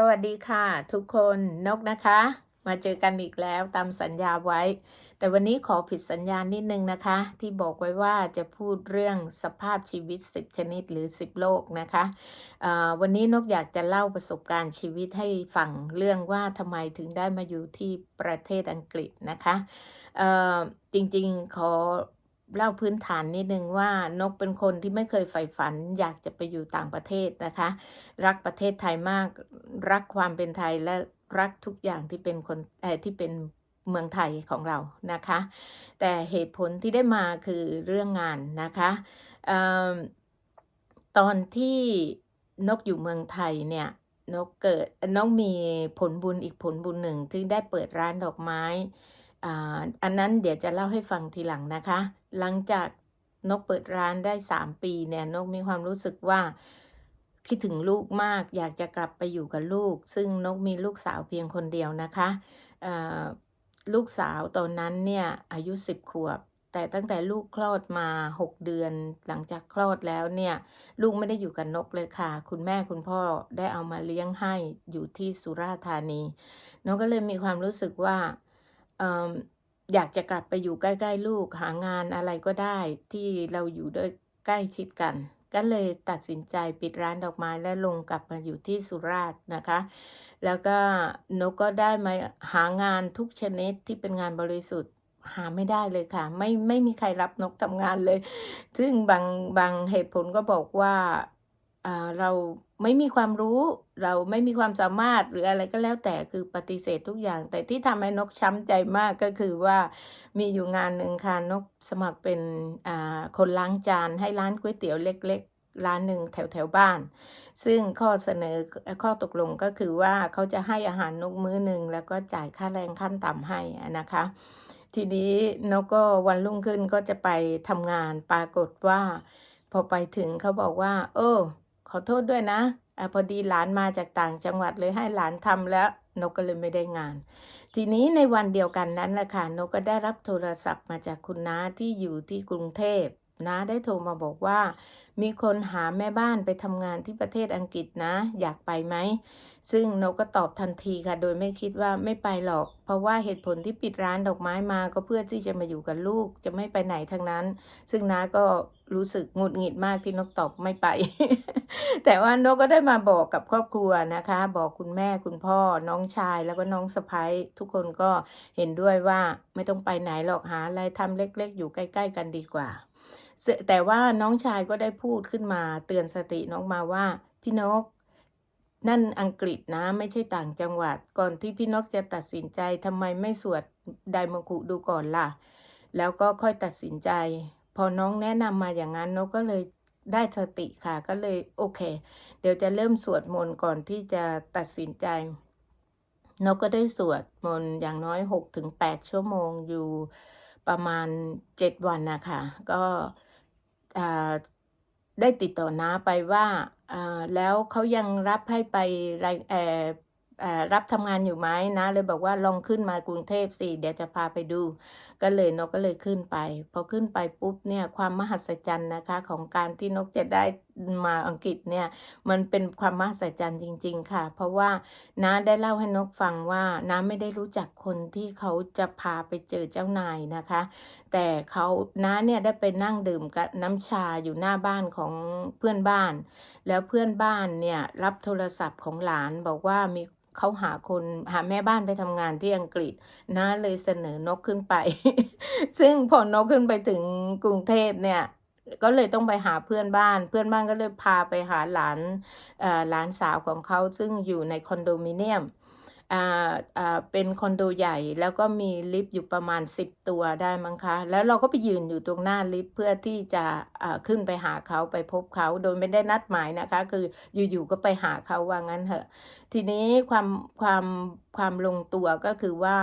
สวัสดีค่ะ ทุกคนนกนะคะ มาเจอกันอีกแล้วตามสัญญาไว้ แต่วันนี้ขอผิดสัญญานิดนึงนะคะ ที่บอกไว้ว่าจะพูดเรื่องสภาพชีวิต 10 ชนิดหรือ 10 โลกนะคะวันนี้นกอยากจะเล่าประสบการณ์ชีวิตให้ฟังเรื่องว่าทำไมถึงได้มาอยู่ที่ประเทศอังกฤษนะคะจริงๆขอ เล่าพื้นฐานนิดนึงว่านกเป็นคนที่ไม่เคยใฝ่ฝัน อยากจะไปอยู่ต่างประเทศนะคะ รักประเทศไทยมาก รักความเป็นไทยและรักทุกอย่างที่เป็นคนเออที่เป็นเมืองไทยของเรานะคะ แต่เหตุผลที่ได้มาคือเรื่องงานนะคะเอิ่มตอนที่นกอยู่เมืองไทยเนี่ยนกเกิดนกมีผลบุญอีกผลบุญหนึ่งที่ได้เปิดร้านดอกไม้ อันนั้นเดี๋ยวจะเล่าให้ฟังทีหลังนะคะ หลังจากนกเปิดร้านได้สามปีเนี่ยนกมีความรู้สึกว่าคิดถึงลูกมากอยากจะกลับไปอยู่กับลูก ซึ่งนกมีลูกสาวเพียงคนเดียวนะคะลูกสาวตอนนั้นเนี่ยอายุสิบขวบ แต่ตั้งแต่ลูกคลอดมาหกเดือนหลังจากคลอดแล้วเนี่ย ลูกไม่ได้อยู่กับนกเลยค่ะ คุณแม่คุณพ่อได้เอามาเลี้ยงให้อยู่ที่สุราษฎร์ธานีนกก็เลยมีความรู้สึกว่า อยากจะกลับไปอยู่ใกล้ ๆ ลูกหางานอะไรก็ได้ที่เราอยู่ด้วยใกล้ชิดกัน ก็เลยตัดสินใจปิดร้านดอกไม้และลงกลับมาอยู่ที่สุราษฎร์นะคะ แล้วก็นกก็ได้มาหางานทุกชนิดที่เป็นงานบริสุทธิ์หาไม่ได้เลยค่ะ ไม่ไม่มีใครรับนกทำงานเลย ซึ่งบางบางเหตุผลก็บอกว่าเรา ไม่มีความรู้เราไม่มีความสามารถหรืออะไรก็แล้วแต่คือปฏิเสธทุกอย่าง แต่ที่ทำให้นกช้ำใจมากก็คือว่ามีอยู่งานหนึ่งค่ะนกสมัครเป็นอ่าคนล้างจานให้ร้านก๋วยเตี๋ยวเล็ก ๆ ร้านหนึ่งแถวแถวบ้าน ซึ่งข้อเสนอข้อตกลงก็คือว่าเขาจะให้อาหารนกมื้อหนึ่งแล้วก็จ่ายค่าแรงขั้นต่ำให้นะคะ ทีนี้นกก็วันรุ่งขึ้นก็จะไปทำงานปรากฏว่า พอไปถึงเขาบอกว่า เออ ขอโทษด้วยนะอพอดีหลานมาจากต่างจังหวัดเลยให้หลานทำแล้วนกก็เลยไม่ได้งาน ทีนี้ในวันเดียวกันนั้นแหละค่ะนกก็ได้รับโทรศัพท์มาจากคุณน้าที่อยู่ที่กรุงเทพน้าได้โทรมาบอกว่า มีคนหาแม่บ้านไปทำงานที่ประเทศอังกฤษนะ อยากไปไหม ซึ่งนกก็ตอบทันทีค่ะ โดยไม่คิดว่าไม่ไปหรอก เพราะว่าเหตุผลที่ปิดร้านดอกไม้มาก็เพื่อที่จะมาอยู่กับลูก จะไม่ไปไหนทั้งนั้น ซึ่งน้าก็ รู้สึกงุดหงิดมากที่นกตอบไม่ไป แต่ว่านกก็ได้มาบอกกับครอบครัวนะคะ บอกคุณแม่คุณพ่อน้องชายแล้วก็น้องสะพ้ยทุกคนก็เห็นด้วยว่าไม่ต้องไปไหนหรอกหาอะไรทำเล็กๆ อยู่ใกล้ ๆ กันดีกว่า แต่ว่าน้องชายก็ได้พูดขึ้นมาเตือนสติน้องมาว่า พี่นกนั่นอังกฤษนะไม่ใช่ต่างจังหวัด ก่อนที่พี่นกจะตัดสินใจทำไมไม่สวดไดมังคุดูก่อนล่ะ แล้วก็ค่อยตัดสินใจ พอน้องแนะนำมาอย่างนั้นนกก็เลยได้สติค่ะก็เลยโอเค เดี๋ยวจะเริ่มสวดมนต์ก่อนที่จะตัดสินใจนกก็ได้สวดมนต์อย่างน้อยหกถึงแปดชั่วโมงอยู่ประมาณเจ็ดวันนะคะก็ได้ติดต่อน้าไปว่าอ่าแล้วเขายังรับให้ไป รับทำงานอยู่ไหมนะ เลยบอกว่าลองขึ้นมากรุงเทพสิเดี๋ยวจะพาไปดู ก็เลยนกก็เลยขึ้นไป พอขึ้นไปปุ๊บเนี่ยความมหัศจรรย์นะคะ ของการที่นกจะได้ มาอังกฤษเนี่ยมันเป็นความมหัศจรรย์จริง ๆ ค่ะ เพราะว่าน้าได้เล่าให้นกฟังว่าน้าไม่ได้รู้จักคนที่เขาจะพาไปเจอเจ้านายนะคะ แต่เขาน้าเนี่ยได้ไปนั่งดื่มกับน้ำชาอยู่หน้าบ้านของเพื่อนบ้าน แล้วเพื่อนบ้านเนี่ยรับโทรศัพท์ของหลานบอกว่ามีเขาหาคนหาแม่บ้านไปทำงานที่อังกฤษน้าเลยเสนอนกขึ้นไป ซึ่งพอนกขึ้นไปถึงกรุงเทพเนี่ย ก็เลยต้องไปหาเพื่อนบ้าน เพื่อนบ้านก็เลยพาไปหาหลานหลานสาวของเขาซึ่งอยู่ในคอนโดมิเนียมเป็นคอนโดใหญ่แล้วก็มีลิฟต์อยู่ประมาณสิบตัวได้มั้งคะ แล้วเราก็ไปยืนอยู่ตรงหน้าลิฟต์เพื่อที่จะขึ้นไปหาเขาไปพบเขาโดยไม่ได้นัดหมายนะคะ คืออยู่ๆก็ไปหาเขาว่างั้นเถอะ ทีนี้ความความความลงตัวก็คือว่า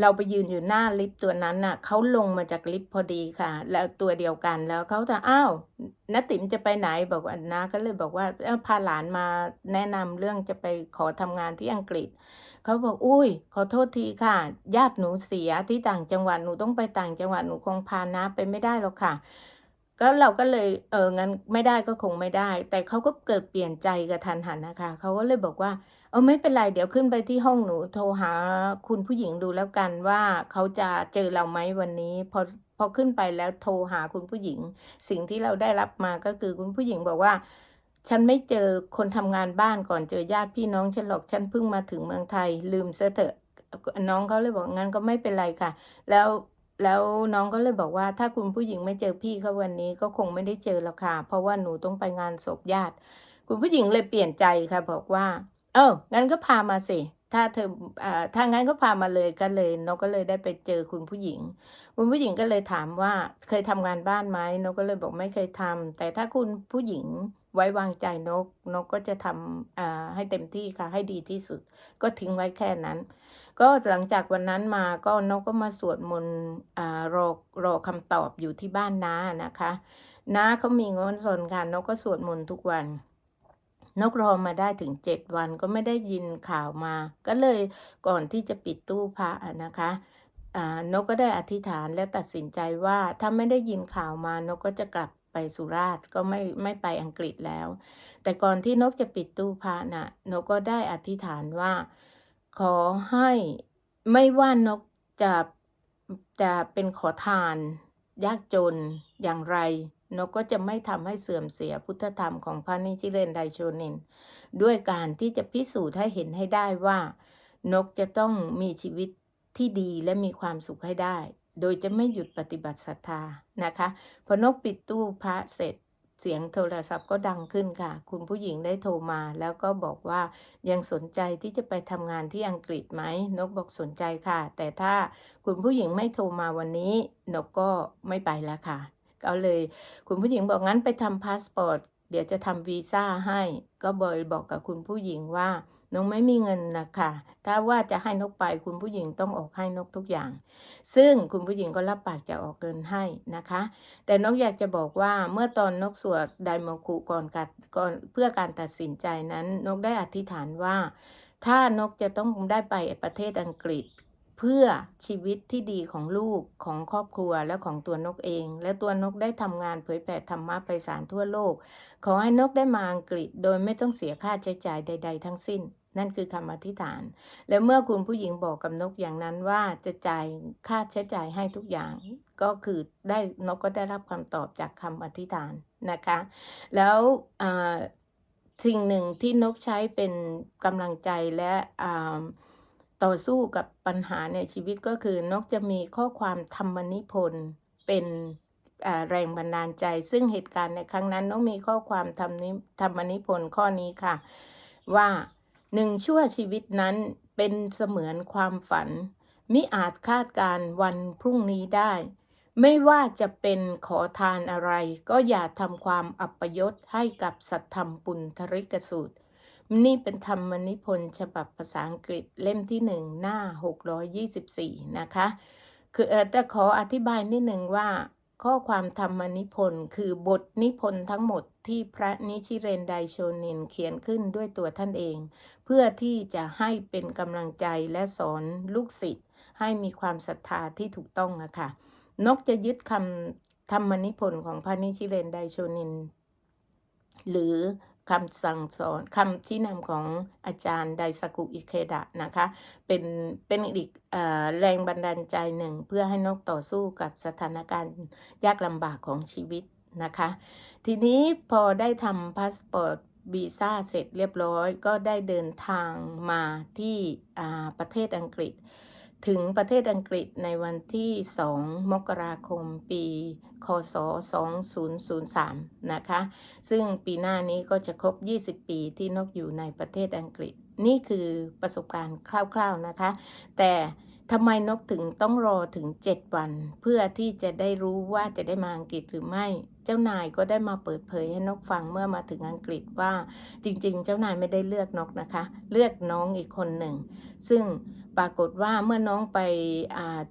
เราไปยืนอยู่หน้าลิฟต์ตัวนั้นน่ะเขาลงมาจากลิฟต์พอดีค่ะ แล้วตัวเดียวกันแล้วเขาจะอ้าวน้าติ๋มจะไปไหนบอกว่าน้าก็เลยบอกว่าพาหลานมาแนะนำเรื่องจะไปขอทำงานที่อังกฤษเขาบอกอุ้ย ขอโทษทีค่ะ ญาติหนูเสียที่ต่างจังหวัดหนูต้องไปต่างจังหวัดหนูคงพาน้าไปไม่ได้หรอกค่ะ ก็เราก็เลยเอองั้นไม่ได้ก็คงไม่ได้ แต่เขาก็เกิดเปลี่ยนใจกระทันหันนะคะเขาก็เลยบอกว่า เออไม่เป็นไรเดี๋ยวขึ้นไปที่ห้องหนูโทรหาคุณผู้หญิงดูแล้วกันว่าเขาจะเจอเราไหมวันนี้พอพอขึ้นไปแล้วโทรหาคุณผู้หญิง สิ่งที่เราได้รับมาก็คือคุณผู้หญิงบอกว่า ฉันไม่เจอคนทำงานบ้านก่อนเจอญาติพี่น้องฉันหรอกฉันเพิ่งมาถึงเมืองไทย ลืมซะเถอะน้องเขาเลยบอกงั้นก็ไม่เป็นไรค่ะ แล้ว แล้วน้องก็เลยบอกว่าถ้าคุณผู้หญิงไม่เจอพี่เขาวันนี้ก็คงไม่ได้เจอแล้วค่ะ เพราะว่าหนูต้องไปงานศพญาติ คุณผู้หญิงเลยเปลี่ยนใจค่ะ บอกว่า เอองั้นก็พามาสิ ถ้าเธออ่าถ้างั้นก็พามาเลยก็เลยนกก็เลยได้ไปเจอคุณผู้หญิง คุณผู้หญิงก็เลยถามว่าเคยทำงานบ้านไหมนกก็เลยบอกไม่เคยทำแต่ถ้าคุณผู้หญิง ไว้วางใจนก นกก็จะทำให้เต็มที่ค่ะ ให้ดีที่สุด ก็ทิ้งไว้แค่นั้น ก็หลังจากวันนั้นมาก็นกก็มาสวดมนต์รอรอคำตอบอยู่ที่บ้านน้านะคะน้าเขามีเงินสนค่ะนกก็สวดมนต์ทุกวัน นกรอมาได้ถึงเจ็ดวันก็ไม่ได้ยินข่าวมา ก็เลยก่อนที่จะปิดตู้พระนะคะนกก็ได้อธิษฐานและตัดสินใจว่าถ้าไม่ได้ยินข่าวมานกก็จะกลับ ไปสุราษฎร์ก็ไม่ไม่ไปอังกฤษแล้ว แต่ก่อนที่นกจะปิดตู้พระน่ะนกก็ได้อธิษฐานว่า ขอให้ไม่ว่านกจะจะเป็นขอทาน ยากจนอย่างไร นกก็จะไม่ทำให้เสื่อมเสียพุทธธรรมของพระนิชิเรนไดโชนิน ด้วยการที่จะพิสูจน์ให้เห็นให้ได้ว่า นกจะต้องมีชีวิตที่ดีและมีความสุขให้ได้ โดยจะไม่หยุดปฏิบัติศรัทธานะคะ พอนกปิดตู้พระเสร็จเสียงโทรศัพท์ก็ดังขึ้นค่ะ คุณผู้หญิงได้โทรมา แล้วก็บอกว่ายังสนใจที่จะไปทำงานที่อังกฤษไหม นกบอกสนใจค่ะ แต่ถ้าคุณผู้หญิงไม่โทรมาวันนี้ นกก็ไม่ไปแล้วค่ะ ก็เลย คุณผู้หญิงบอกงั้นไปทำพาสปอร์ต เดี๋ยวจะทำวีซ่าให้ ก็บอยบอกกับคุณผู้หญิงว่า นกไม่มีเงินนะคะถ้าว่าจะให้นกไปคุณผู้หญิงต้องออกให้นกทุกอย่าง ซึ่งคุณผู้หญิงก็รับปากจะออกเงินให้นะคะ แต่นกอยากจะบอกว่าเมื่อตอนนกสวดไดโมคุก่อนกัดก่อนเพื่อการตัดสินใจนั้น นกได้อธิษฐานว่า ถ้านกจะต้องได้ไปประเทศอังกฤษเพื่อชีวิตที่ดีของลูกของครอบครัวและของตัวนกเอง และตัวนกได้ทำงานเผยแผ่ธรรมะไปสารทั่วโลก ขอให้นกได้มาอังกฤษโดยไม่ต้องเสียค่าใช้จ่ายใด ๆ ทั้งสิ้น นั่นคือคำอธิษฐาน และเมื่อคุณผู้หญิงบอกกับนกอย่างนั้นว่าจะจ่ายค่าใช้จ่ายให้ทุกอย่าง ก็คือได้นกก็ได้รับคำตอบจากคำอธิษฐานนะคะ แล้วสิ่งหนึ่งที่นกใช้เป็นกำลังใจและต่อสู้กับปัญหาในชีวิตก็คือนกจะมีข้อความธรรมนิพนธ์เป็นแรงบันดาลใจ ซึ่งเหตุการณ์ในครั้งนั้นนกมีข้อความธรรมนิธรรมนิพนธ์ข้อนี้ค่ะ ว่า หนึ่งชั่วชีวิตนั้นเป็นเสมือนความฝัน มิอาจคาดการ์วันพรุ่งนี้ได้ ไม่ว่าจะเป็นขอทานอะไร ก็อย่าทำความอัปยศให้กับสัตธรรมปุณธริกสูตร นี่เป็นธรรมนิพนธ์ฉบับภาษาอังกฤษเล่มที่หนึ่งหน้า 624 นะคะ คือเออแต่ขออธิบายนิดหนึ่งว่า ข้อความธรรมนิพนธ์คือบทนิพนธ์ทั้งหมดที่พระนิชิเรนไดโชนินเขียนขึ้นด้วยตัวท่านเอง เพื่อที่จะให้เป็นกำลังใจและสอนลูกศิษย์ให้มีความศรัทธาที่ถูกต้องอะค่ะ นกจะยึดคำธรรมนิพนธ์ของพระนิชิเรนไดโชนิน หรือ คำสั่งสอนคำชี้นำของอาจารย์ไดสกุอิเคดะนะคะ เป็นเป็นอีกอแรงบันดาลใจหนึ่ง เพื่อให้นกต่อสู้กับสถานการณ์ยากลำบากของชีวิตนะคะ ทีนี้พอได้ทำพาสปอร์ตวีซ่าเสร็จเรียบร้อย ก็ได้เดินทางมาที่ประเทศอังกฤษ ถึงประเทศอังกฤษในวันที่ 2 มกราคมปี คศ 2003 นะคะ ซึ่งปีหน้านี้ก็จะครบ 20 ปีที่นกอยู่ในประเทศอังกฤษ นี่คือประสบการณ์คร่าวๆนะคะ แต่ทำไมนกถึงต้องรอถึง 7 วัน เพื่อที่จะได้รู้ว่าจะได้มาอังกฤษหรือไม่ เจ้านายก็ได้มาเปิดเผยให้นกฟังเมื่อมาถึงอังกฤษว่าจริงๆ เจ้านายไม่ได้เลือกนกนะคะ เลือกน้องอีกคนหนึ่ง ซึ่งปรากฏว่าเมื่อน้องไป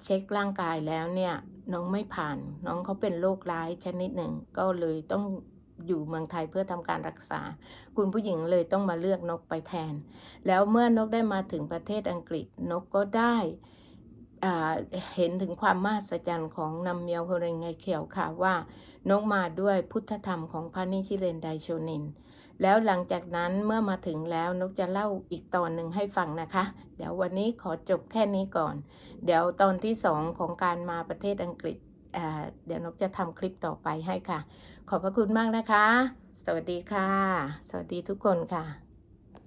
เช็คร่างกายแล้วเนี่ยน้องไม่ผ่าน น้องเขาเป็นโรคร้ายชนิดหนึ่ง ก็เลยต้องอยู่เมืองไทยเพื่อทำการรักษา คุณผู้หญิงเลยต้องมาเลือกนกไปแทน แล้วเมื่อนกได้มาถึงประเทศอังกฤษนกก็ได้ เห็นถึงความมหัศจรรย์ของนำเมียวโฮเรงไงเขียวค่ะว่านกมาด้วยพุทธธรรมของพระนิชิเรนไดโชนิน แล้วหลังจากนั้นเมื่อมาถึงแล้วนกจะเล่าอีกตอนหนึ่งให้ฟังนะคะ เดี๋ยววันนี้ขอจบแค่นี้ก่อน เดี๋ยวตอนที่สองของการมาประเทศอังกฤษเดี๋ยวนกจะทำคลิปต่อไปให้ค่ะ ขอบพระคุณมากนะคะ สวัสดีค่ะ สวัสดีทุกคนค่ะ